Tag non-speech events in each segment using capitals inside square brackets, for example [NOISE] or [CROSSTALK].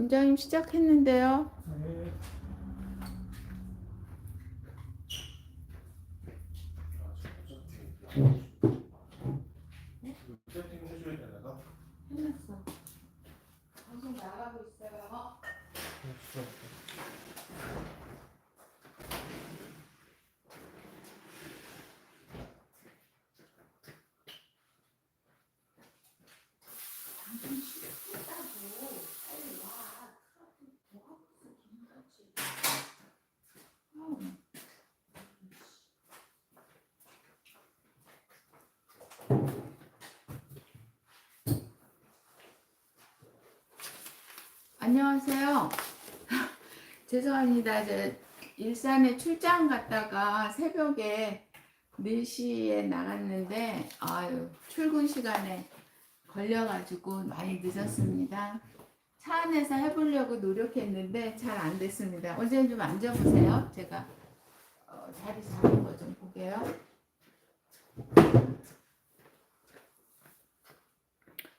원장님 시작했는데요. 네. 세팅 해줘야 되나? 해놨어. 방송 나가고 있어요. 안녕하세요. [LAUGHS] 죄송합니다. 저 일산에 출장 갔다가 새벽에 4시에 나갔는데 아유 출근 시간에 걸려가지고 많이 늦었습니다. 차 안에서 해보려고 노력했는데 잘 안 됐습니다. 원장님 좀 앉아보세요. 제가 어, 자리 잡은 거 좀 보게요.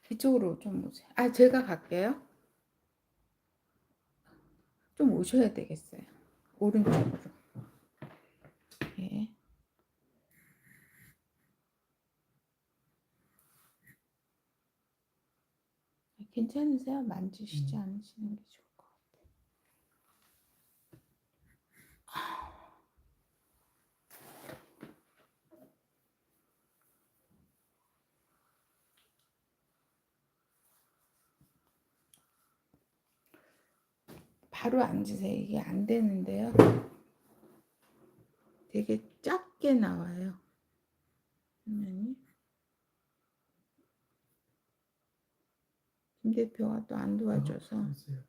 이쪽으로 좀 오세요. 아 제가 갈게요. 좀 오셔야 되겠어요. 오른쪽으로. 예. 괜찮으세요? 만지시지 않으시는 게 좋을 것 같아요. 바로 앉으세요. 이게 안 되는데요. 되게 작게 나와요. 화면이. 김 대표가 또 안 도와줘서 보세요.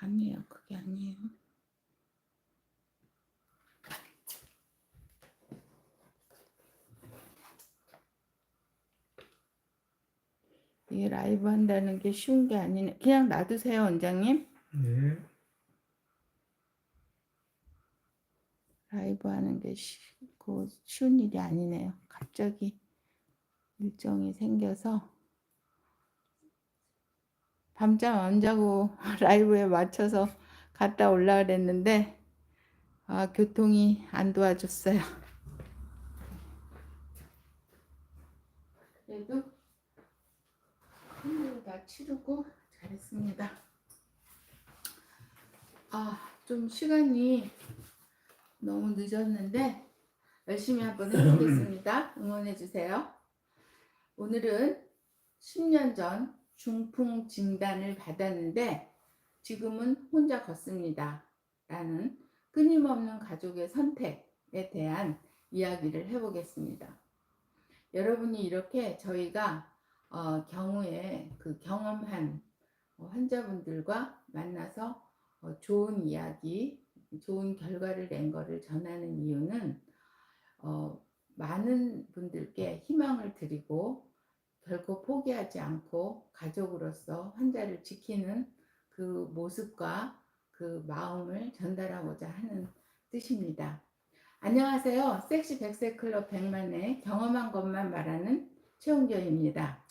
아니에요. 그게 아니에요. 이게 라이브 한다는 게 쉬운 게 아니네. 그냥 놔두세요, 원장님. 네. 라이브 하는 게 쉬, 그 쉬운 일이 아니네요. 갑자기 일정이 생겨서 밤잠 안 자고 [LAUGHS] 라이브에 맞춰서 갔다 올라 그랬는데 아, 교통이 안 도와줬어요. 그래도 다 치르고 잘했습니다. 아, 좀 시간이 너무 늦었는데 열심히 한번 해보겠습니다. [LAUGHS] 응원해 주세요. 오늘은 10년 전 중풍 진단을 받았는데 지금은 혼자 걷습니다. 라는 끊임없는 가족의 선택에 대한 이야기를 해보겠습니다. 여러분이 이렇게 저희가 어, 경우에 그 경험한 어, 환자분들과 만나서 어, 좋은 이야기, 좋은 결과를 낸 거를 전하는 이유는 어, 많은 분들께 희망을 드리고 결코 포기하지 않고 가족으로서 환자를 지키는 그 모습과 그 마음을 전달하고자 하는 뜻입니다. 안녕하세요. 섹시 백세 클럽 백만의 경험한 것만 말하는 최홍교입니다.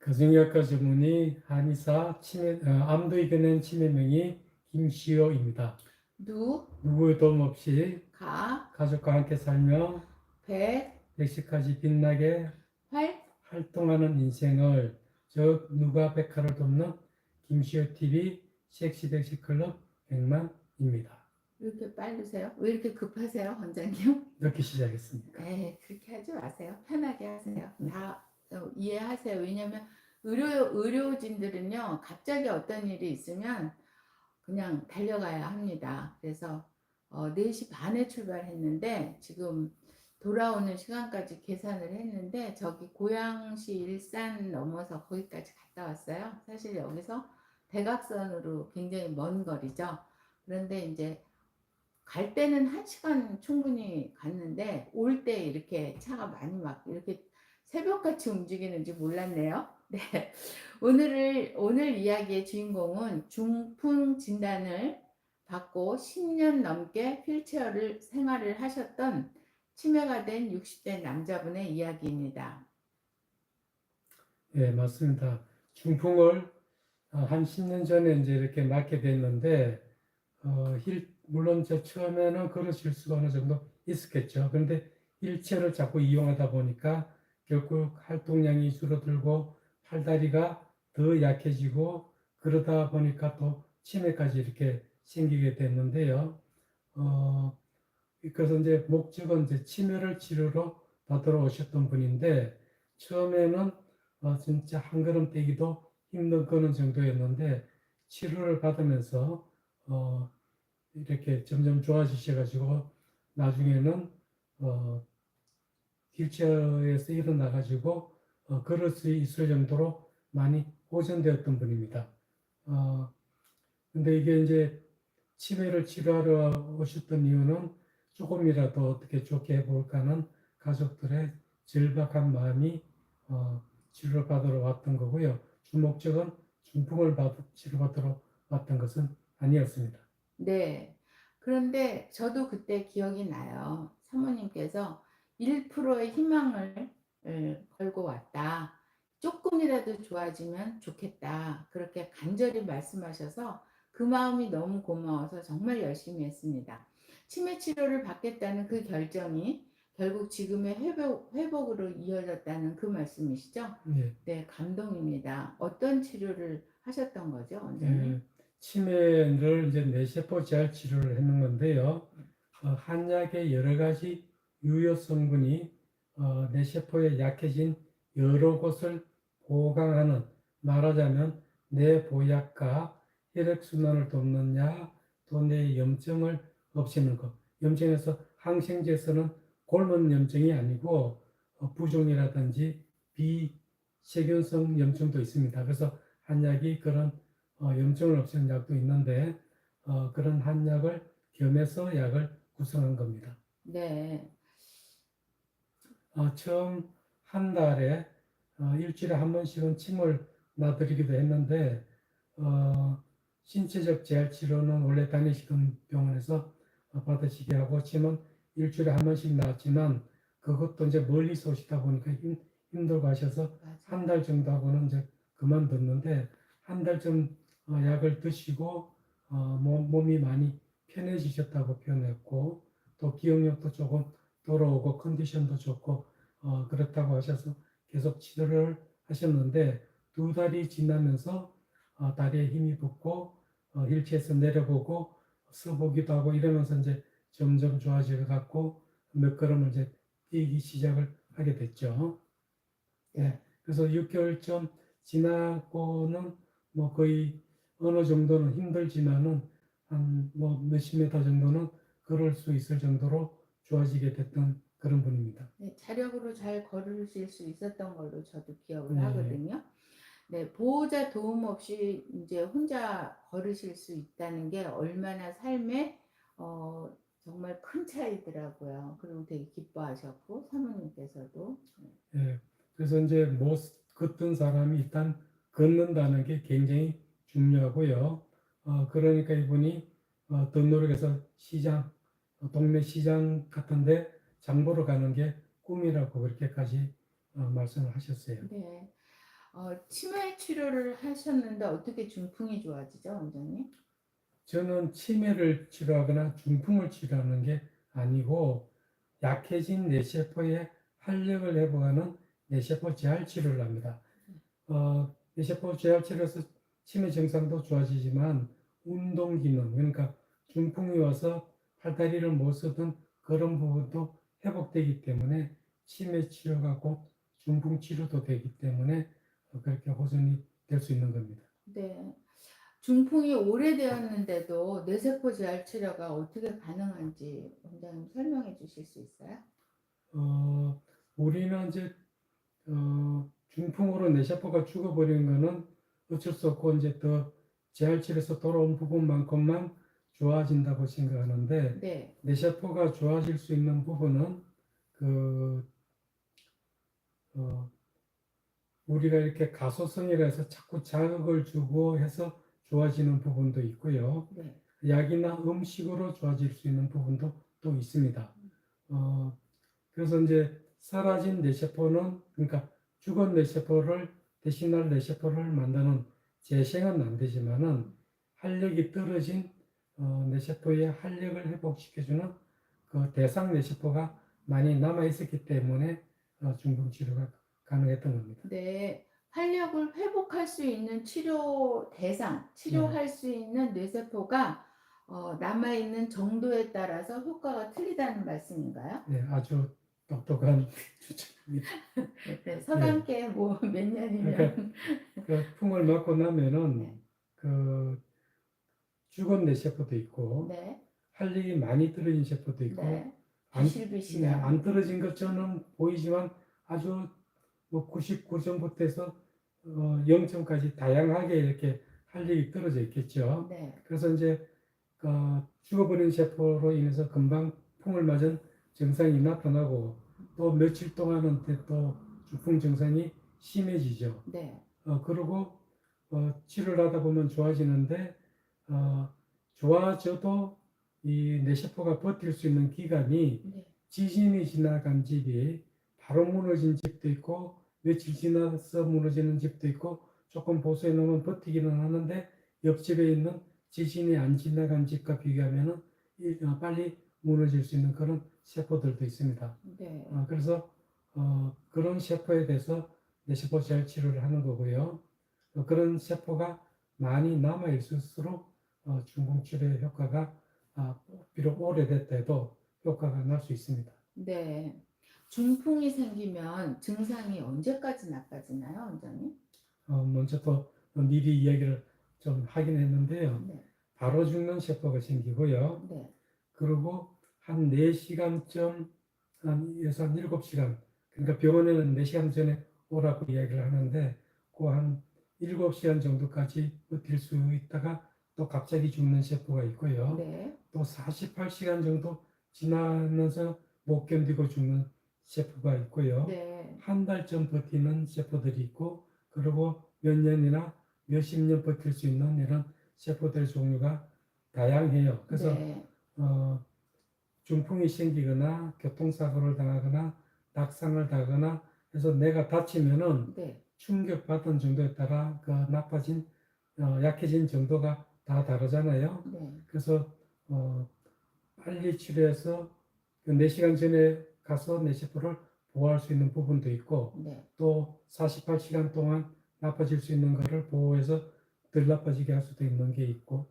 가정의학과 전문의 한의사 치매, 어, 암도 이겨낸 치매명의 김시호입니다. 누, 누구의 도움 없이 가, 가족과 함께 살며 백, 100시까지 빛나게 활, 활동하는 인생을 즉 누가 백화를 돕는 김시호 TV 섹시 백시 클럽 백만입니다. 왜 이렇게 빠르세요? 왜 이렇게 급하세요, 원장님? 이렇게 시작했습니다. 에이, 그렇게 하지 마세요. 편하게 하세요. 다 어, 이해하세요. 왜냐면 의료 의료진들은요, 갑자기 어떤 일이 있으면 그냥 달려가야 합니다. 그래서 어, 4시 반에 출발했는데 지금 돌아오는 시간까지 계산을 했는데 저기 고양시 일산 넘어서 거기까지 갔다 왔어요. 사실 여기서 대각선으로 굉장히 먼 거리죠. 그런데 이제 갈 때는 한 시간 충분히 갔는데 올 때 이렇게 차가 많이 막 이렇게 새벽같이 움직이는지 몰랐네요. [LAUGHS] 네. 오늘을, 오늘 이야기의 주인공은 중풍 진단을 받고 10년 넘게 휠체어를 생활을 하셨던 치매가 된 60대 남자분의 이야기입니다. 네, 맞습니다. 중풍을 어, 한 10년 전에 이제 이렇게 맡게 됐는데 어, 힐, 물론 저 처음에는 그런 실수가 어느 정도 있었겠죠. 그런데 일체를 자꾸 이용하다 보니까 결국 활동량이 줄어들고 팔다리가 더 약해지고 그러다 보니까 또 치매까지 이렇게 생기게 됐는데요. 어, 그래서 이제 목적은 이제 치매를 치료로 받으러 오셨던 분인데 처음에는 어, 진짜 한 걸음 떼기도 힘든 거는 정도였는데 치료를 받으면서 어, 이렇게 점점 좋아지셔가지고 나중에는 어, 휠체어에서 일어나가지고 어, 걸을 수 있을 정도로 많이 호전되었던 분입니다. 어, 근데 이게 이제 치매를 치료하러 오셨던 이유는 조금이라도 어떻게 좋게 해볼까 하는 가족들의 절박한 마음이 어, 치료를 받으러 왔던 거고요. 주 목적은 중풍을 받, 치료받으러 왔던 것은 아니었습니다. 네. 그런데 저도 그때 기억이 나요. 사모님께서 1%의 희망을 을 걸고 왔다. 조금이라도 좋아지면 좋겠다. 그렇게 간절히 말씀하셔서 그 마음이 너무 고마워서 정말 열심히 했습니다. 치매 치료를 받겠다는 그 결정이 결국 지금의 회복, 회복으로 이어졌다는 그 말씀이시죠? 예. 네, 감동입니다. 어떤 치료를 하셨던 거죠, 원장님? 예, 치매를 이제 뇌세포 재활 치료를 했는 건데요. 어, 한약의 여러 가지 유효 성분이 어, 뇌세포에 약해진 여러 곳을 보강하는 말하자면 뇌보약과 혈액순환을 돕는 약, 또뇌 염증을 없애는 것. 염증에서 항생제에서는 골문 염증이 아니고 어, 부종이라든지 비세균성 염증도 있습니다. 그래서 한약이 그런 어, 염증을 없애는 약도 있는데 어, 그런 한약을 겸해서 약을 구성한 겁니다. 네, 어, 처음 한 달에 어, 일주일에 한 번씩은 침을 놔드리기도 했는데 어, 신체적 재활 치료는 원래 다니시던 병원에서 어, 받으시게 하고 침은 일주일에 한 번씩 나왔지만 그것도 이제 멀리서 오시다 보니까 힘, 힘들고 하셔서. 한 달 정도 하고는 이제 그만뒀는데 한 달쯤 어, 약을 드시고 어, 몸, 몸이 많이 편해지셨다고 표현했고 또 기억력도 조금 돌아오고 컨디션도 좋고 어, 그렇다고 하셔서 계속 치료를 하셨는데 두 달이 지나면서 어, 다리에 힘이 붙고 어, 휠체에서 내려보고 서보기도 하고 이러면서 이제 점점 좋아져 갖고 몇 걸음을 이제 뛰기 시작을 하게 됐죠. 예. 그래서 6개월쯤 지나고는 뭐 거의 어느 정도는 힘들지만은 한 뭐 몇십 미터 정도는 걸을 수 있을 정도로 좋아지게 됐던 그런 분입니다. 네, 자력으로 잘 걸으실 수 있었던 걸로 저도 기억을 네. 하거든요. 네, 보호자 도움 없이 이제 혼자 걸으실 수 있다는 게 얼마나 삶에 어, 정말 큰 차이더라고요. 그리고 되게 기뻐하셨고 사모님께서도 예. 그래서 이제 못 걷던 사람이 일단 걷는다는 게 굉장히 중요하고요. 어, 그러니까 이분이 어, 더 노력해서 시장, 어, 동네 시장 같은데 장 보러 가는 게 꿈이라고 그렇게까지 어, 말씀을 하셨어요. 네. 어, 치매 치료를 하셨는데 어떻게 중풍이 좋아지죠, 원장님? 저는 치매를 치료하거나 중풍을 치료하는 게 아니고 약해진 뇌세포의 활력을 회복하는 뇌세포 재활 치료를 합니다. 어, 뇌세포 재활 치료에서 치매 증상도 좋아지지만 운동 기능 그러니까 중풍이 와서 팔다리를 못 쓰던 그런 부분도 회복되기 때문에 치매 치료가 곧 중풍 치료도 되기 때문에 어, 그렇게 호전이 될 수 있는 겁니다. 네. 중풍이 오래되었는데도 뇌세포 재활 치료가 어떻게 가능한지 원장님 설명해 주실 수 있어요? 어, 우리는 이제 어, 중풍으로 뇌세포가 죽어버리는 거는 어쩔 수 없고 이제 더 재활 치료에서 돌아온 부분만큼만 좋아진다고 생각하는데 네. 뇌세포가 좋아질 수 있는 부분은 그 어, 우리가 이렇게 가소성이라 해서 자꾸 자극을 주고 해서 좋아지는 부분도 있고요. 네. 약이나 음식으로 좋아질 수 있는 부분도 또 있습니다. 어, 그래서 이제 사라진 뇌세포는 그러니까 죽은 뇌세포를 대신할 뇌세포를 만드는 재생은 안 되지만은 활력이 떨어진 어, 뇌세포의 활력을 회복시켜주는 그 대상 뇌세포가 많이 남아 있었기 때문에 어, 중풍 치료가 가능했던 겁니다. 네, 활력을 회복할 수 있는 치료 대상, 치료할 수 있는 뇌세포가 어, 남아 있는 정도에 따라서 효과가 틀리다는 말씀인가요? 네, 아주 똑똑한 [LAUGHS] 추측입니다. 네, 서당계 뭐몇 년이면 그 풍을 맞고 나면은 네. 그 죽은 뇌 세포도 있고 네, 활력이 많이 떨어진 세포도 있고 네, 안, 네, 비실비실한 안 떨어진 것처럼 보이지만 아주 뭐 99점부터 해서 어, 0점까지 다양하게 이렇게 활력이 떨어져 있겠죠. 네, 그래서 이제 어, 죽어버린 세포로 인해서 금방 풍을 맞은 증상이 나타나고 또 며칠 동안은 또 중풍 증상이 심해지죠. 네, 어, 그리고 어, 치료를 하다 보면 좋아지는데 어, 좋아져도 이 뇌세포가 버틸 수 있는 기간이 네, 지진이 지나간 집이 바로 무너진 집도 있고 며칠 지나서 무너지는 집도 있고 조금 보수해 놓으면 버티기는 하는데 옆집에 있는 지진이 안 지나간 집과 비교하면은 이- 어, 빨리 무너질 수 있는 그런 세포들도 있습니다. 네, 어, 그래서 어, 그런 세포에 대해서 뇌세포 잘 치료를 하는 거고요. 어, 그런 세포가 많이 남아 있을수록 어, 중풍 치료의 효과가 아, 비록 오래됐다 해도 효과가 날 수 있습니다. 네. 중풍이 생기면 증상이 언제까지 나빠지나요, 원장님? 어, 먼저 또 미리 이야기를 좀 하긴 했는데요. 네, 바로 죽는 세포가 생기고요. 네, 그리고 한 4시간쯤, 한, 에서 한 7시간, 그러니까 병원에는 4시간 전에 오라고 이야기를 하는데, 그 한 7시간 정도까지 버틸 수 있다가 또 갑자기 죽는 세포가 있고요. 네, 또 48시간 정도 지나면서 못 견디고 죽는 세포가 있고요. 네, 한 달쯤 버티는 세포들이 있고, 그리고 몇 년이나 몇십 년 버틸 수 있는 이런 세포들 종류가 다양해요. 그래서 네, 어, 중풍이 생기거나 교통사고를 당하거나 낙상을 당하거나 해서 내가 다치면은 네, 충격받은 정도에 따라 그 나빠진 어, 약해진 정도가 다 다르잖아요. 네, 그래서 어, 빨리 치료해서 그 4시간 전에 가서 뇌세포를 보호할 수 있는 부분도 있고 네, 또 48시간 동안 나빠질 수 있는 것을 보호해서 덜 나빠지게 할 수도 있는 게 있고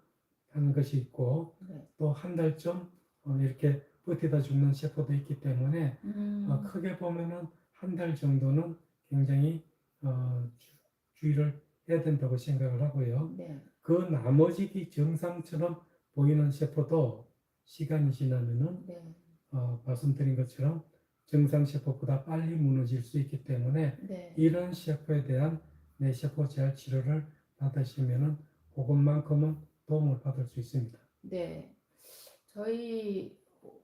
하는 것이 있고 네. 또한 달쯤 어, 이렇게 버티다 죽는 세포도 있기 때문에 음, 어, 크게 보면은 한 달 정도는 굉장히 어, 주- 주의를 해야 된다고 생각을 하고요. 네, 그 나머지 정상처럼 보이는 세포도 시간이 지나면은 네, 어, 말씀드린 것처럼 정상 세포보다 빨리 무너질 수 있기 때문에 네, 이런 세포에 대한 뇌세포 재활 치료를 받으시면은 그것만큼은 도움을 받을 수 있습니다. 네. 저희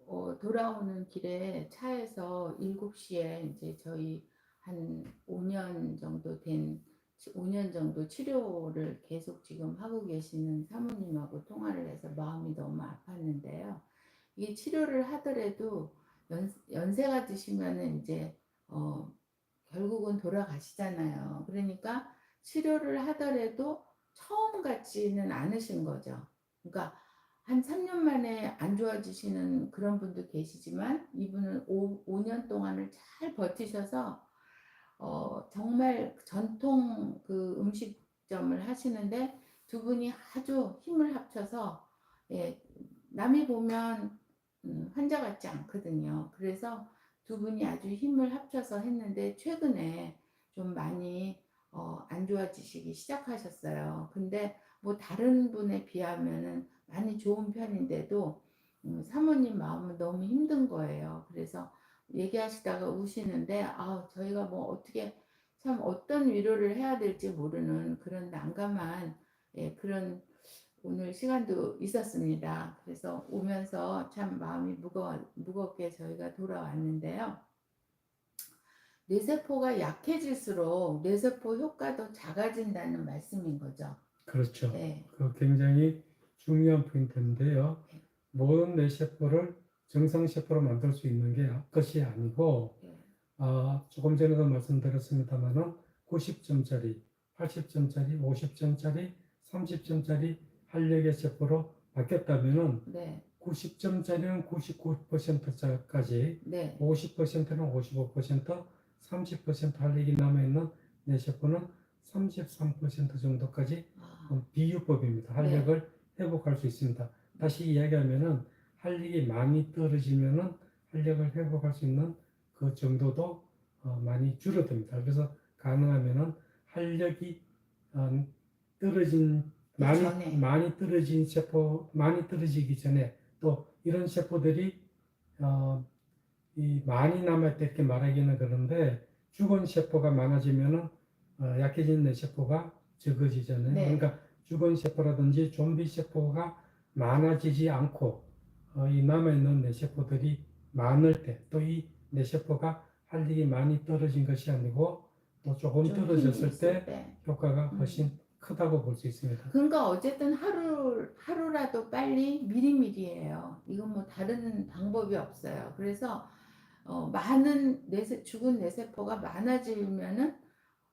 어, 돌아오는 길에 차에서 7시에 이제 저희 한 5년 정도 된 5년 정도 치료를 계속 지금 하고 계시는 사모님하고 통화를 해서 마음이 너무 아팠는데요. 이게 치료를 하더라도 연, 연세가 드시면은 이제 어, 결국은 돌아가시잖아요. 그러니까 치료를 하더라도 처음 같지는 않으신 거죠. 그러니까 한 3년 만에 안 좋아지시는 그런 분도 계시지만 이분은 5, 5년 동안을 잘 버티셔서 어, 정말 전통 그 음식점을 하시는데 두 분이 아주 힘을 합쳐서 예, 남이 보면 음, 환자 같지 않거든요. 그래서 두 분이 아주 힘을 합쳐서 했는데 최근에 좀 많이 어, 안 좋아지시기 시작하셨어요. 근데 뭐 다른 분에 비하면은 많이 좋은 편인데도 음, 사모님 마음은 너무 힘든 거예요. 그래서 얘기하시다가 우시는데 아 저희가 뭐 어떻게 참 어떤 위로를 해야 될지 모르는 그런 난감한 예, 그런 오늘 시간도 있었습니다. 그래서 오면서 참 마음이 무거 무겁게 저희가 돌아왔는데요. 뇌세포가 약해질수록 뇌세포 효과도 작아진다는 말씀인 거죠. 그렇죠. 네, 그 굉장히 중요한 포인트인데요. 네. 모든 뇌세포를 정상세포로 만들 수 있는 게 것이 아니고 네, 아, 조금 전에도 말씀드렸습니다만은 90점짜리 80점짜리, 50점짜리, 30점짜리 활력의 세포로 바뀌었다면은 네, 90점짜리는 99%까지, 네, 50%는 55%, 30% 활력이 남아있는 뇌세포는 33% 정도까지 아, 어, 비유법입니다. 활력을 회복할 수 있습니다. 다시 이야기하면은 활력이 많이 떨어지면은 활력을 회복할 수 있는 그 정도도 어, 많이 줄어듭니다. 그래서 가능하면은 활력이 어, 떨어진 많이 전에. 많이 떨어진 세포 많이 떨어지기 전에 또 이런 세포들이 어, 이 많이 남았다 이렇게 말하기는 그런데 죽은 세포가 많아지면은 어, 약해진 뇌 세포가 적어지잖아요. 네. 그러니까 죽은 세포라든지 좀비 세포가 많아지지 않고 어, 이 남아있는 뇌세포들이 많을 때 또 이 뇌세포가 활력이 많이 떨어진 것이 아니고 또 조금 떨어졌을 있을 때 효과가 음. 훨씬 크다고 볼 수 있습니다. 그러니까 어쨌든 하루 하루라도 빨리 미리미리해요. 이건 뭐 다른 방법이 없어요. 그래서 어, 많은 뇌세, 죽은 뇌세포가 많아지면은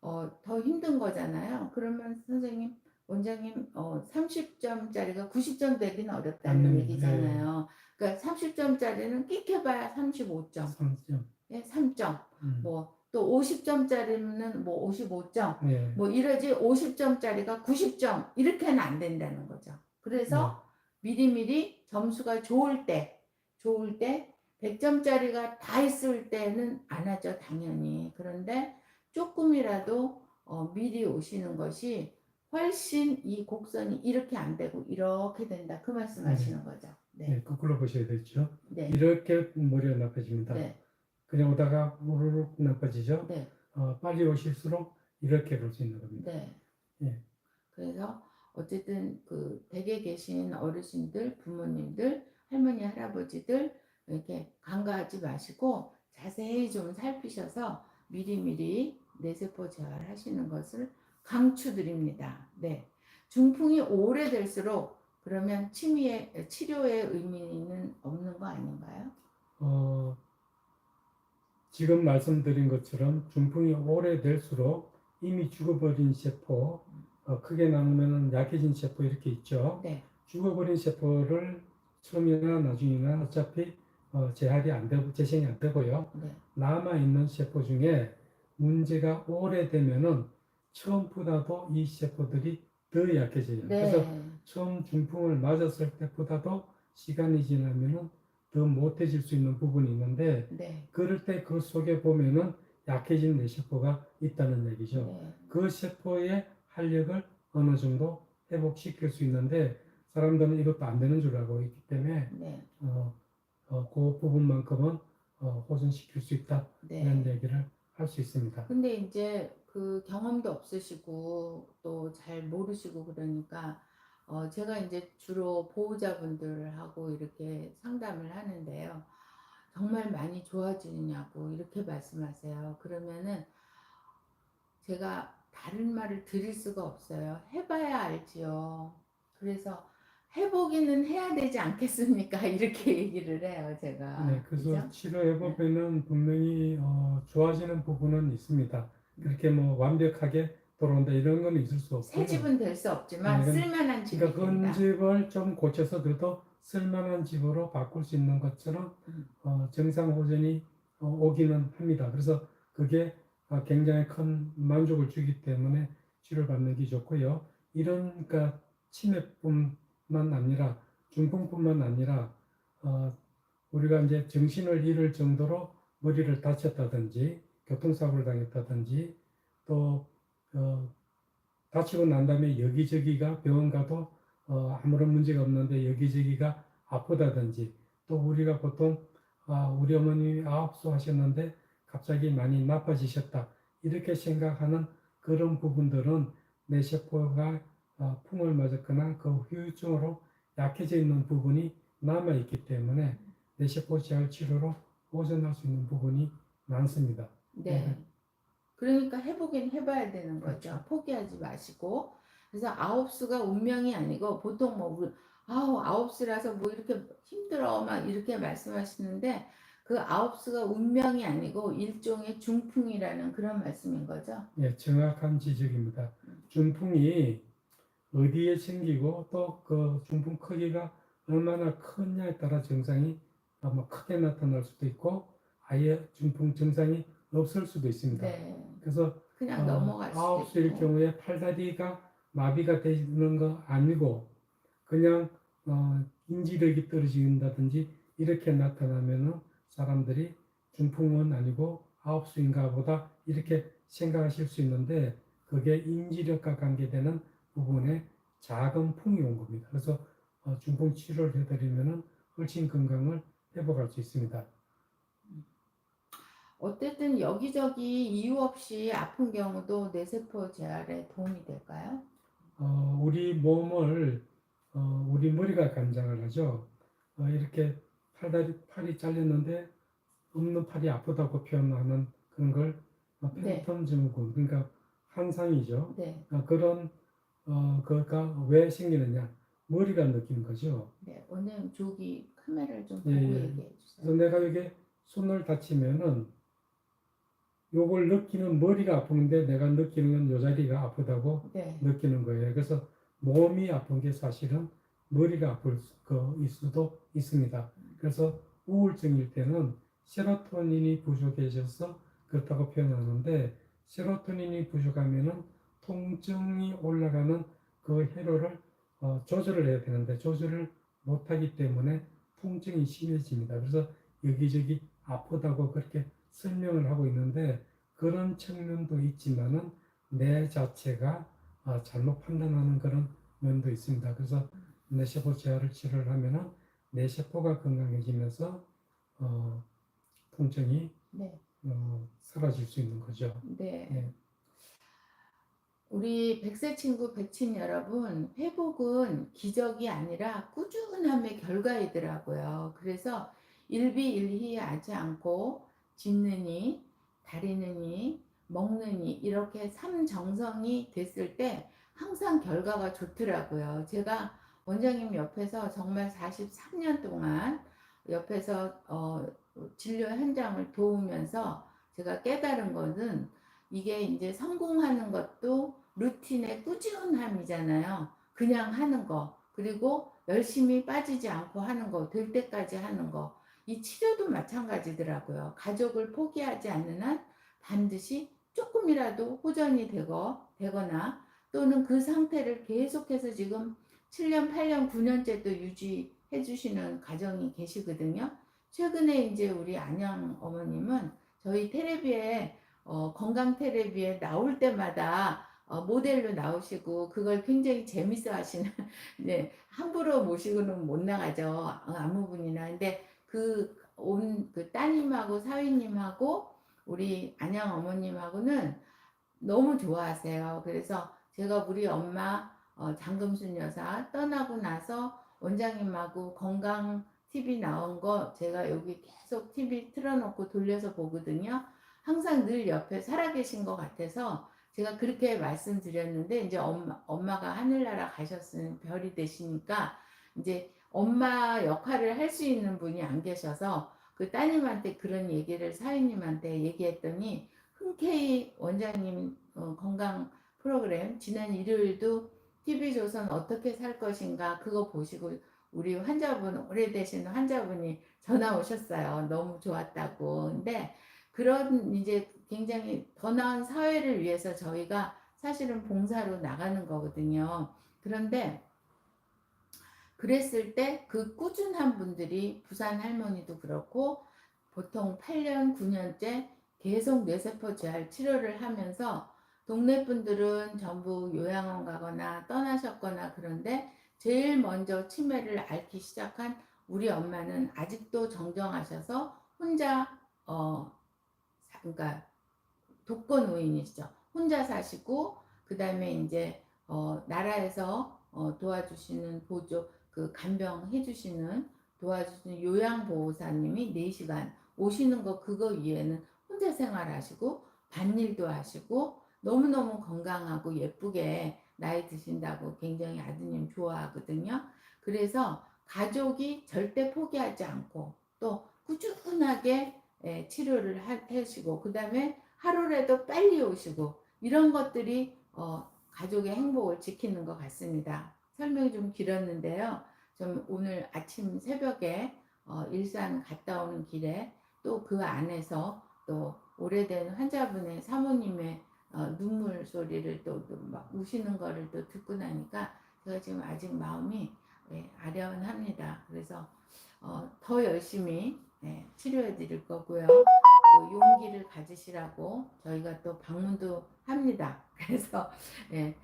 어, 더 힘든 거잖아요. 그러면 선생님, 원장님, 어, 30점짜리가 90점 되기는 어렵다는 맞는, 얘기잖아요. 그러니까 30점짜리는 끽해봐야 35점, 3점. 예, 3점, 음. 뭐또 50점짜리는 뭐 55점, 네. 뭐 이러지 50점짜리가 90점 이렇게는 안 된다는 거죠. 그래서 네. 미리미리 점수가 좋을 때, 좋을 때 100점짜리가 다 있을 때는 안 하죠, 당연히. 그런데 조금이라도 어, 미리 오시는 것이 훨씬 이 곡선이 이렇게 안 되고 이렇게 된다. 그 말씀 하시는 거죠. 네. 네. 거꾸로 보셔야 되죠. 네. 이렇게 머리가 나빠집니다. 네. 그냥 오다가 우르륵 나빠지죠. 네. 어, 빨리 오실수록 이렇게 볼 수 있는 겁니다. 네. 예. 그래서 어쨌든 그 댁에 계신 어르신들, 부모님들, 할머니, 할아버지들 이렇게 간과하지 마시고 자세히 좀 살피셔서 미리미리 뇌세포 재활하시는 것을 강추드립니다. 네. 중풍이 오래될수록 그러면 치미의 치료의 의미는 없는 거 아닌가요? 어, 지금 말씀드린 것처럼 중풍이 오래될수록 이미 죽어버린 세포, 어, 크게 나누면 약해진 세포 이렇게 있죠. 네. 죽어버린 세포를 처음이나 나중이나 어차피 어, 재활이 안 되고 재생이 안 되고요. 네. 남아 있는 세포 중에 문제가 오래되면은 처음보다도 이 세포들이 더 약해져요. 네. 그래서 처음 중풍을 맞았을 때보다도 시간이 지나면은 더 못해질 수 있는 부분이 있는데 네. 그럴 때 그 속에 보면은 약해진 뇌세포가 있다는 얘기죠. 네. 그 세포의 활력을 어느 정도 회복시킬 수 있는데 사람들은 이것도 안 되는 줄 알고 있기 때문에 네. 어, 어, 그 부분만큼은 어, 호전시킬 수 있다 네. 이런 얘기를 할 수 있습니다. 근데 이제 그 경험도 없으시고 또 잘 모르시고 그러니까 어 제가 이제 주로 보호자분들하고 이렇게 상담을 하는데요. 정말 많이 좋아지느냐고 이렇게 말씀하세요. 그러면은 제가 다른 말을 드릴 수가 없어요. 해봐야 알지요. 그래서 해보기는 해야 되지 않겠습니까? [LAUGHS] 이렇게 얘기를 해요, 제가. 네, 그래서 그죠? 치료해 보면은 분명히 어, 좋아지는 부분은 있습니다. 그렇게 뭐 완벽하게 돌아온다 이런 건 있을 수 없고요. 새 집은 될 수 없지만 네, 쓸만한 집이 그러니까 된다. 그 집을 좀 고쳐서 그래도 쓸만한 집으로 바꿀 수 있는 것처럼 음. 어, 정상 호전이 어, 오기는 합니다. 그래서 그게 어, 굉장히 큰 만족을 주기 때문에 치료를 받는 게 좋고요. 이런 그러니까 치매뿐만 아니라 중풍뿐만 아니라 어, 우리가 이제 정신을 잃을 정도로 머리를 다쳤다든지 교통사고를 당했다든지 또 어, 다치고 난 다음에 여기저기가 병원 가도 어, 아무런 문제가 없는데 여기저기가 아프다든지 또 우리가 보통 아, 우리 어머님이 아홉 수 하셨는데 갑자기 많이 나빠지셨다 이렇게 생각하는 그런 부분들은 내 세포가 어, 풍을 맞았거나 그 후유증으로 약해져 있는 부분이 남아 있기 때문에 내 세포 재활 치료로 보존할 수 있는 부분이 많습니다. 네. 네. 그러니까 해보긴 해봐야 되는 거죠. 그렇죠. 포기하지 마시고. 그래서 아홉 수가 운명이 아니고 보통 뭐 우리 아우 아홉 수라서 뭐 이렇게 힘들어 막 이렇게 말씀하시는데 그 아홉 수가 운명이 아니고 일종의 중풍이라는 그런 말씀인 거죠. 예, 정확한 지적입니다. 음. 중풍이 어디에 생기고 또 그 중풍 크기가 얼마나 크냐에 따라 증상이 아마 크게 나타날 수도 있고 아예 중풍 증상이 없을 수도 있습니다. 네. 그래서 그냥 어, 넘어갈 수도 아홉 수일 있고. 경우에 팔다리가 마비가 되는 거 아니고 그냥 어, 인지력이 떨어진다든지 이렇게 나타나면은 사람들이 중풍은 아니고 아홉 수인가 보다 이렇게 생각하실 수 있는데 그게 인지력과 관계되는 부분에 작은 풍이 온 겁니다. 그래서 어, 중풍 치료를 해드리면은 훨씬 건강을 회복할 수 있습니다. 어쨌든 여기저기 이유 없이 아픈 경우도 뇌세포 재활에 도움이 될까요? 어, 우리 몸을 어, 우리 머리가 감장을 하죠. 어, 이렇게 팔다리 팔이 잘렸는데 없는 팔이 아프다고 표현하는 그런 걸 어, 네. 증후군 그러니까 환상이죠. 네. 어, 그런 어, 그가 왜 생기느냐 머리가 느끼는 거죠. 네. 원장님 저기 카메라를 좀 보고 예, 예. 얘기해 주세요. 그래서 내가 이게 손을 다치면은 요걸 느끼는 머리가 아픈데 내가 느끼는 건 요 자리가 아프다고 네. 느끼는 거예요. 그래서 몸이 아픈 게 사실은 머리가 아플 수도 있습니다. 그래서 우울증일 때는 세로토닌이 부족해져서 그렇다고 표현하는데 세로토닌이 부족하면은 통증이 올라가는 그 회로를 어, 조절을 해야 되는데 조절을 못하기 때문에 통증이 심해집니다. 그래서 여기저기 아프다고 그렇게 설명을 하고 있는데 그런 측면도 있지만은 내 자체가 아, 잘못 판단하는 그런 면도 있습니다. 그래서 뇌세포 재활을 치료를 하면은 뇌세포가 건강해지면서 어, 통증이 네. 어, 사라질 수 있는 거죠. 네. 네. 우리 백세 친구 백친 여러분, 회복은 기적이 아니라 꾸준함의 결과이더라고요. 그래서 일비일희하지 않고 짓느니, 다리느니, 먹느니 이렇게 삼정성이 됐을 때 항상 결과가 좋더라고요. 제가 원장님 옆에서 정말 43년 동안 옆에서 어, 진료 현장을 도우면서 제가 깨달은 것은 이게 이제 성공하는 것도 루틴의 꾸준함이잖아요. 그냥 하는 거. 그리고 열심히 빠지지 않고 하는 거. 될 때까지 하는 거. 이 치료도 마찬가지더라고요. 가족을 포기하지 않는 한 반드시 조금이라도 호전이 되고, 되거나 또는 그 상태를 계속해서 지금 7년, 8년, 9년째 또 유지해 주시는 가정이 계시거든요. 최근에 이제 우리 안양 어머님은 저희 텔레비에 어, 건강 텔레비에 나올 때마다 어, 모델로 나오시고 그걸 굉장히 재밌어 하시는 [LAUGHS] 네, 함부로 모시고는 못 나가죠. 어, 아무 분이나. 근데 그 온 그 따님하고 사위님하고 우리 안양 어머님하고는 너무 좋아하세요. 그래서 제가 우리 엄마 어, 장금순 여사 떠나고 나서 원장님하고 건강 TV 나온 거 제가 여기 계속 TV 틀어놓고 돌려서 보거든요. 항상 늘 옆에 살아계신 것 같아서 제가 그렇게 말씀드렸는데 이제 엄마, 엄마가 하늘나라 가셨으니 별이 되시니까 이제 엄마 역할을 할 수 있는 분이 안 계셔서 그 따님한테 그런 얘기를 사위님한테 얘기했더니 흔쾌히 원장님 어, 건강 프로그램 지난 일요일도 TV조선 어떻게 살 것인가 그거 보시고 우리 환자분 오래되신 환자분이 전화 오셨어요. 너무 좋았다고. 근데 그런 이제 굉장히 더 나은 사회를 위해서 저희가 사실은 봉사로 나가는 거거든요. 그런데 그랬을 때 그 꾸준한 분들이 부산 할머니도 그렇고 보통 8년, 9년째 계속 뇌세포 재활 치료를 하면서 동네 분들은 전부 요양원 가거나 떠나셨거나 그런데 제일 먼저 치매를 앓기 시작한 우리 엄마는 아직도 정정하셔서 혼자 어 사- 그러니까 독거노인이시죠. 혼자 사시고 그 다음에 이제 어 나라에서 어 도와주시는 보조 그 간병 해 주시는 도와주시는 요양보호사님이 4시간 오시는 거 그거 위에는 혼자 생활하시고 밭일도 하시고 너무너무 건강하고 예쁘게 나이 드신다고 굉장히 아드님 좋아하거든요. 그래서 가족이 절대 포기하지 않고 또 꾸준하게 예, 치료를 하- 하시고 그 다음에 하루라도 빨리 오시고 이런 것들이 어, 가족의 행복을 지키는 것 같습니다. 설명이 좀 길었는데요. 좀 오늘 아침 새벽에 어, 일산 갔다 오는 길에 또 그 안에서 또 오래된 환자분의 사모님의 어, 눈물 소리를 또 막 우시는 거를 또 듣고 나니까 제가 지금 아직 마음이 예, 아련합니다. 그래서 어, 더 열심히 예, 치료해 드릴 거고요. 또 용기를 가지시라고 저희가 또 방문도 합니다. [LAUGHS] 그래서 예,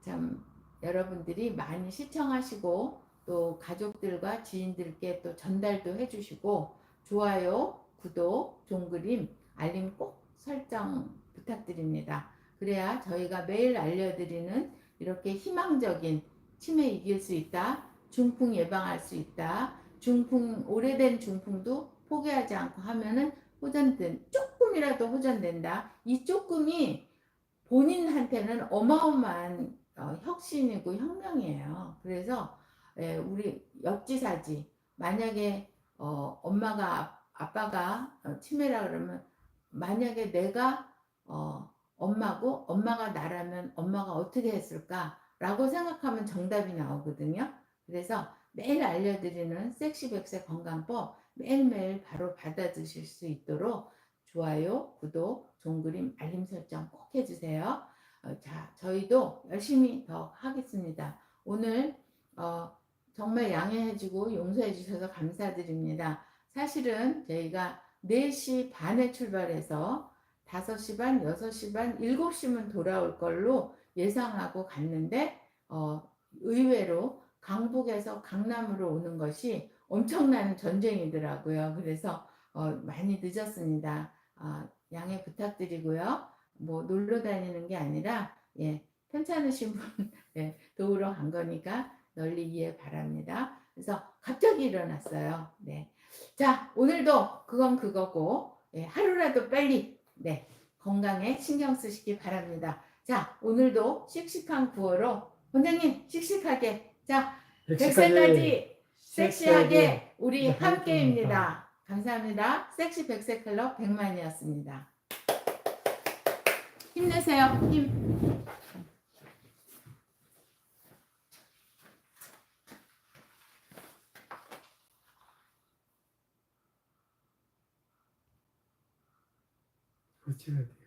참 여러분들이 많이 시청하시고 또 가족들과 지인들께 또 전달도 해주시고 좋아요, 구독, 종그림, 알림 꼭 설정 부탁드립니다. 그래야 저희가 매일 알려드리는 이렇게 희망적인 치매 이길 수 있다, 중풍 예방할 수 있다, 중풍 오래된 중풍도 포기하지 않고 하면은 호전된 조금이라도 호전된다. 이 조금이 본인한테는 어마어마한 어, 혁신이고 혁명이에요. 그래서 예, 우리 역지사지 만약에 어, 엄마가 아- 아빠가 어, 치매라 그러면 만약에 내가 어, 엄마고 엄마가 나라면 엄마가 어떻게 했을까라고 생각하면 정답이 나오거든요. 그래서 매일 알려드리는 섹시백세 건강법 매일매일 바로 받아드실 수 있도록 좋아요, 구독, 종그림, 알림 설정 꼭 해주세요. 어, 자, 저희도 열심히 더 하겠습니다. 오늘 어, 정말 양해해주고 용서해주셔서 감사드립니다. 사실은 저희가 4시 반에 출발해서 5시 반, 6시 반, 7시면 돌아올 걸로 예상하고 갔는데 어, 의외로 강북에서 강남으로 오는 것이 엄청난 전쟁이더라고요. 그래서 어, 많이 늦었습니다. 아, 양해 부탁드리고요. 뭐 놀러 다니는 게 아니라 예, 편찮으신 분 [LAUGHS] 예, 도우러 간 거니까 널리 이해 바랍니다. 그래서 갑자기 일어났어요. 네. 자, 오늘도 그건 그거고 예, 하루라도 빨리 네, 건강에 신경 쓰시기 바랍니다. 자, 오늘도 씩씩한 구호로 원장님 씩씩하게 자, 100세까지 섹시하게 우리 함께입니다. 감사합니다. 섹시 백세 클럽 백만이었습니다. 힘내세요. 힘. 그렇지.